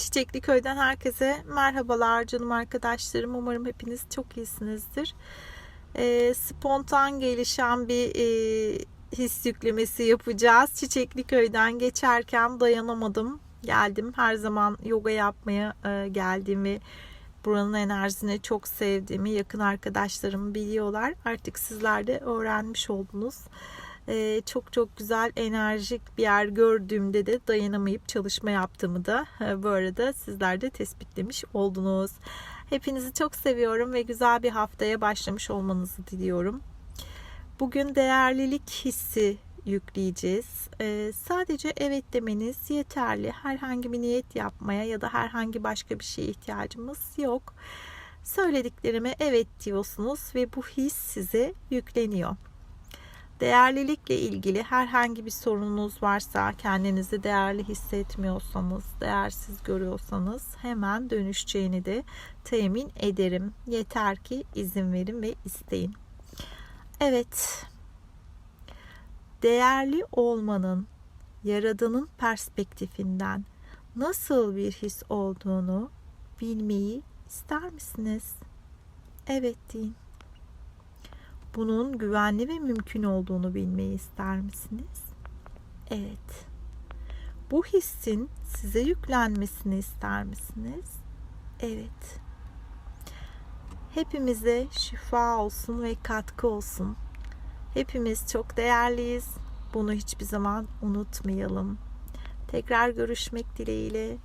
Çiçekli Köy'den herkese merhabalar canım arkadaşlarım. Umarım hepiniz çok iyisinizdir. Ee, spontan gelişen bir e, his yüklemesi yapacağız. Çiçekli Köy'den geçerken dayanamadım. Geldim. Her zaman yoga yapmaya e, geldiğimi, buranın enerjisini çok sevdiğimi yakın arkadaşlarım biliyorlar. Artık sizler de öğrenmiş oldunuz. Ee, çok çok güzel enerjik bir yer gördüğümde de dayanamayıp çalışma yaptığımı da e, bu arada sizler de tespitlemiş oldunuz. Hepinizi çok seviyorum ve güzel bir haftaya başlamış olmanızı diliyorum. Bugün değerlilik hissi yükleyeceğiz. Ee, sadece evet demeniz yeterli. Herhangi bir niyet yapmaya ya da herhangi başka bir şeye ihtiyacımız yok. Söylediklerime evet diyorsunuz ve bu his size yükleniyor. Değerlilikle ilgili herhangi bir sorununuz varsa, kendinizi değerli hissetmiyorsanız, değersiz görüyorsanız hemen dönüşeceğini de temin ederim. Yeter ki izin verin ve isteyin. Evet. Değerli olmanın yaradanın perspektifinden nasıl bir his olduğunu bilmeyi ister misiniz? Evet deyin bunun güvenli ve mümkün olduğunu bilmeyi ister misiniz? Evet. Bu hissin size yüklenmesini ister misiniz? Evet. Hepimize şifa olsun ve katkı olsun. Hepimiz çok değerliyiz. Bunu hiçbir zaman unutmayalım. Tekrar görüşmek dileğiyle.